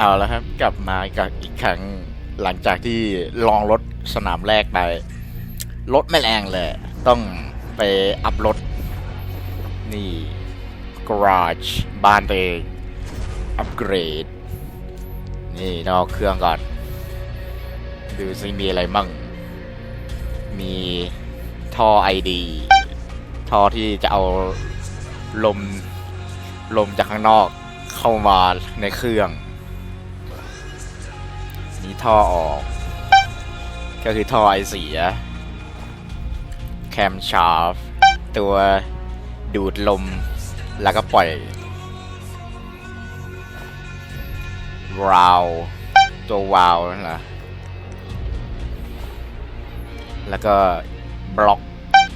เอาแล้วครับ กลับมากับอีกครั้งหลังจากที่ลองรถสนามแรกไป รถไม่แรงเลย ต้องไปอัพรถ นี่ garage บ้านตัวเองอัปเกรด นี่นอกเครื่องก่อน ดูซิมีอะไรมั่ง มีท่อไอดีท่อที่จะเอาลม ลมจากข้างนอกเข้ามาในเครื่อง ท่อออก ก็คือท่อไอเสีย แคมชาร์ฟตัวดูดลม แล้วก็ปล่อย วาล์วตัววาล์วนั่นแหละแล้วก็บล็อก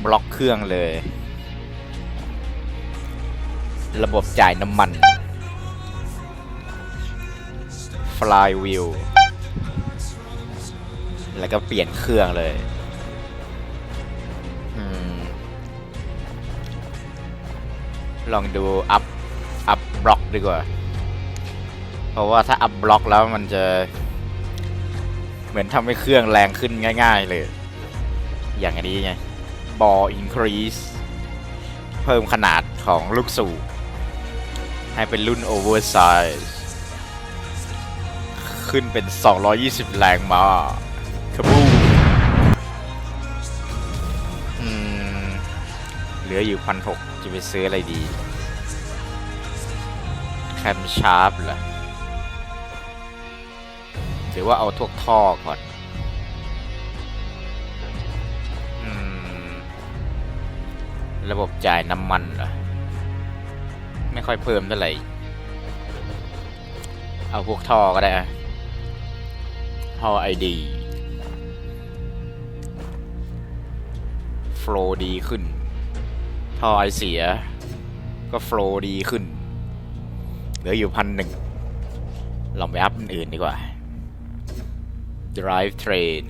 บล็อกเครื่องเลย ระบบจ่ายน้ำมัน flywheel แล้วก็เปลี่ยนเครื่องเลยอลองดูอัพอัพบล็อกดีกว่า เพราะว่าถ้าอัพบล็อกแล้วมันจะ เหมือนทำให้เครื่องแรงขึ้นง่าย ๆ เลย อย่างอันนี้ไง ball increase เพิ่มขนาดของลูกสูบให้เป็นรุ่น oversize ขึ้นเป็น 220 แรงมา ลืออยู่พันหกจะไปซื้ออะไรดี แคมชาร์ปเหรอหรือว่าเอาทวกท่อก่อนอระบบจ่ายน้ำมันเหรอ ไม่ค่อยเพิ่มเท่าไหร่ เอาพวกท่อก็ได้อะท่อไอดี โฟลดีขึ้น ทอไอเสีย ก็โฟลดีขึ้น เหลืออยู่พันหนึ่งลองไปอัพอื่นดีกว่า drive train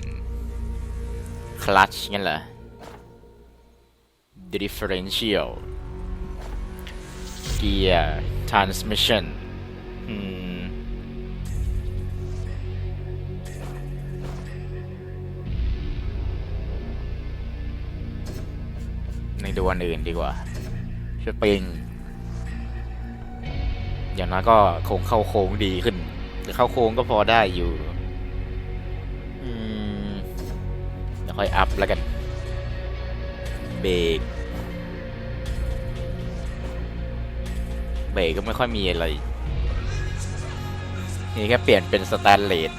clutch งั้นเหรอ differential gear transmission อืม ดูอันอื่นดีกว่า สปริง อย่างน้อยก็โค้งเข้าโค้งดีขึ้นแต่เข้าโค้งก็พอได้อยู่ อืมเดี๋ยวค่อยอัพแล้วกัน เบรก เบรกก็ไม่ค่อยมีอะไร นี่แค่เปลี่ยนเป็นสแตนเลส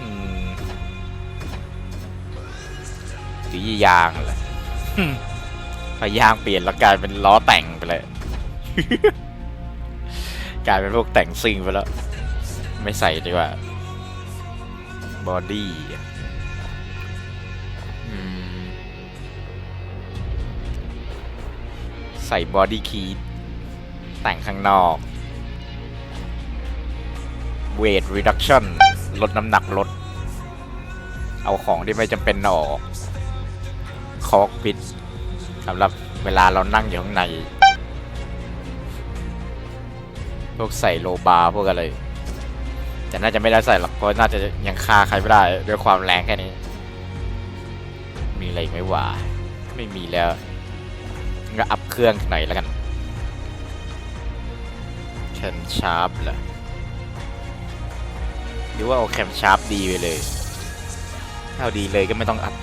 อืมหรือยางแหละ พอยางเปลี่ยนแล้วกลายเป็นล้อแต่งไปเลย กลายเป็นพวกแต่งซิ่งไปแล้ว ไม่ใส่ดีกว่าบอดี้ใส่บอดี้คีทแต่งข้างนอกเวท reduction ลดน้ำหนักลด เอาของที่ไม่จำเป็นออกคอกปิด สำหรับเวลาเรานั่งอยู่ข้างใน พวกใส่โลบาร์พวกอะไร แต่น่าจะไม่ได้ใส่หรอกเพราะน่าจะยังฆ่าใครไม่ได้ด้วยความแรงแค่นี้ มีอะไรอีกไหมวะไม่มีแล้วงั้นก็อัพเครื่องหน่อยแล้วกันแคมชาร์ปเหรอหรือว่าเอาแคมชาร์ปดีไปเลย เอาดีเลยก็ไม่ต้องอัพ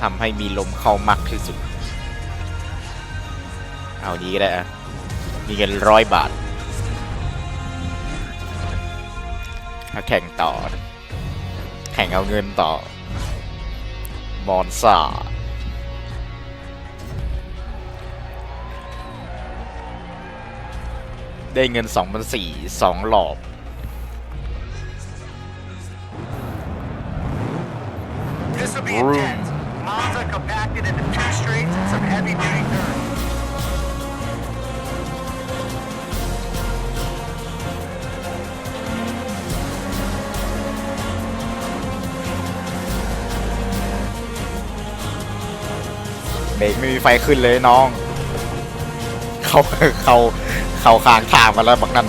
ทำให้มีลมเข้ามากที่สุด เอานี้ก็ได้อะมีเงินร้อยบาทถ้าแข่งต่อ แข่งเอาเงินต่อ มอนซ่าได้เงิน2 0 0 2หลอบ This will be Vroom. intense. Miles are compacted into two straights and some heavy duty curves. เบรกไม่มีไฟขึ้นเลยน้อง เขาเขาเขาค้างทางมาแล้วบักนั่น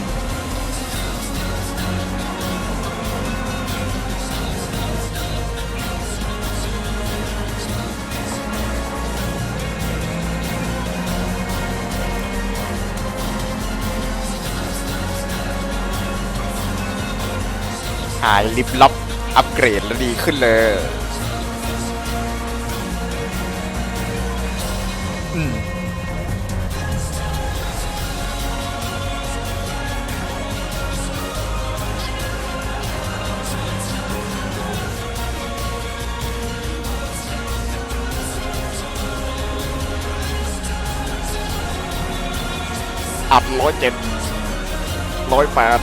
ายลิบลับอัปเกรดแล้วดีขึ้นเลยอัดร้อยเจ็ดร้อยแปด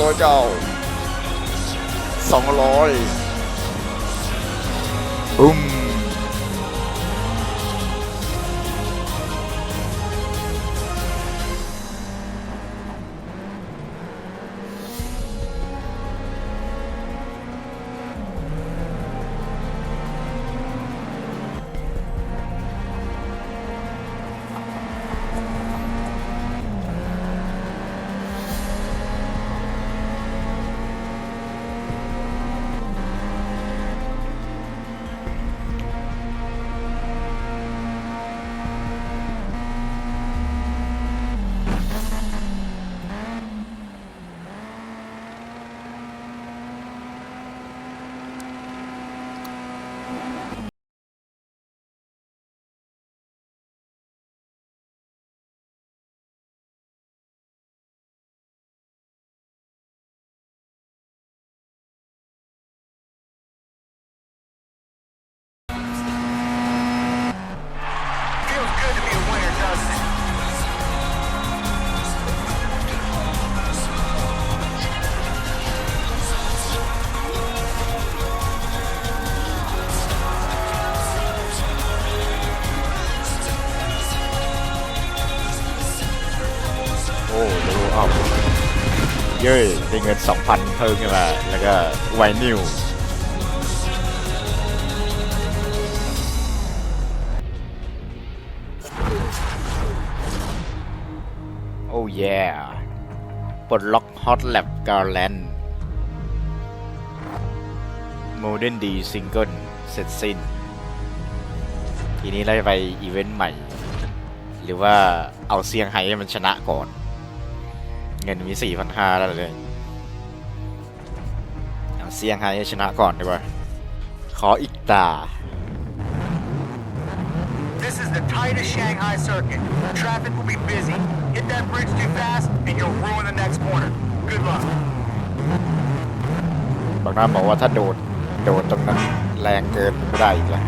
ร้อยเก้า สองร้อยบุ้ม เย้ยได้เงิน 2,000 เพิ่มขึ้นมา แล้วก็ไวนิวโอ้ย yeah ปลดล็อกฮอตแลบกาแลนโมเดิร์นดีซิงเกิลเสร็จสิ้น ทีนี้เราจะไปอีเวนต์ใหม่ หรือว่าเอาเซียงไฮ้ให้มันชนะก่อน เงินมี4,500แล้วเลยเอาเซียงไฮ้ให้ชนะก่อนดีกว่า ขออีกตา This is the tightest Shanghai circuit. Traffic will be busy. Hit that bridge too fast, and you'll ruin the next corner. Good luck. บางน้าบอกว่าถ้าโดด โดดตรงนั้นแรงเกินไม่ได้อีกแล้ว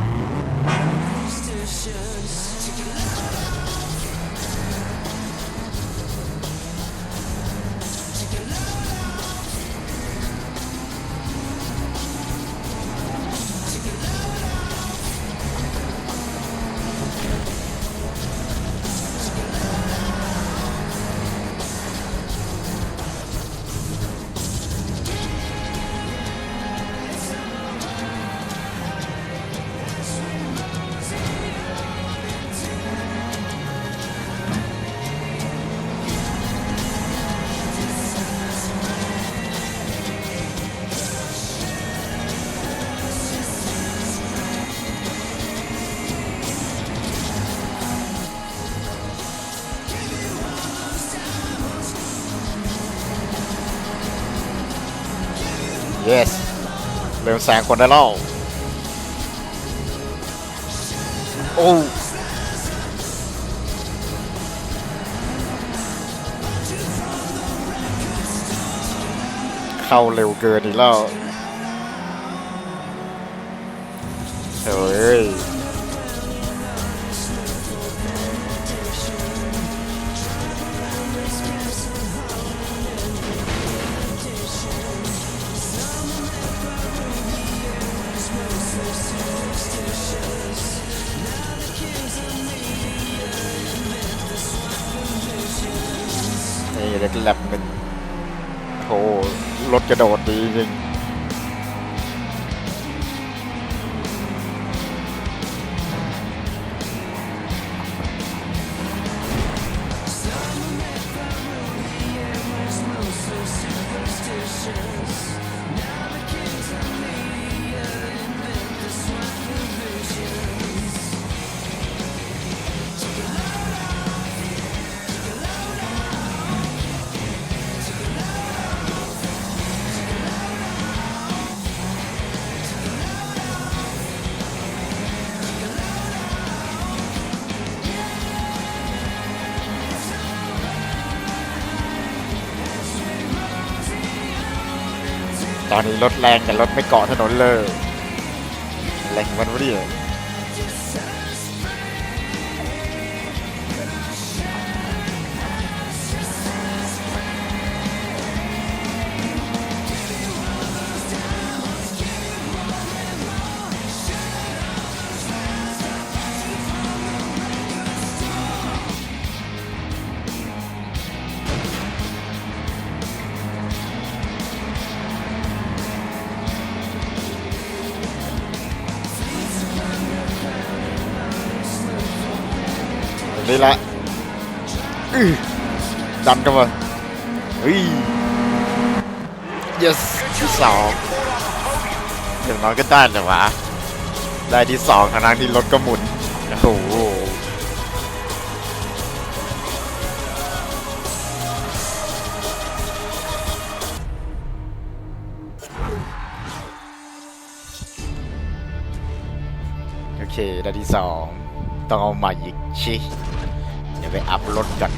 yes เริ่มแซงคนได้แล้วโอ้เข้าเร็วเกินอีกแล้วเฮ้ย แลบเป็นโหรถกระโดดดีจริง ตอนนี้รถแรงแต่รถไม่เกาะถนนเลยแรงมันวะเนี่ย นี้ละดันกันมาเฮ้ย yes ที่สองอย่างน้อยก็ได้แต่วะได้ที่สองขณะที่รถก็หมุนโอ้โหโอเคได้ที่สองต้องเอามาอีกชี ไปอัพรถกัน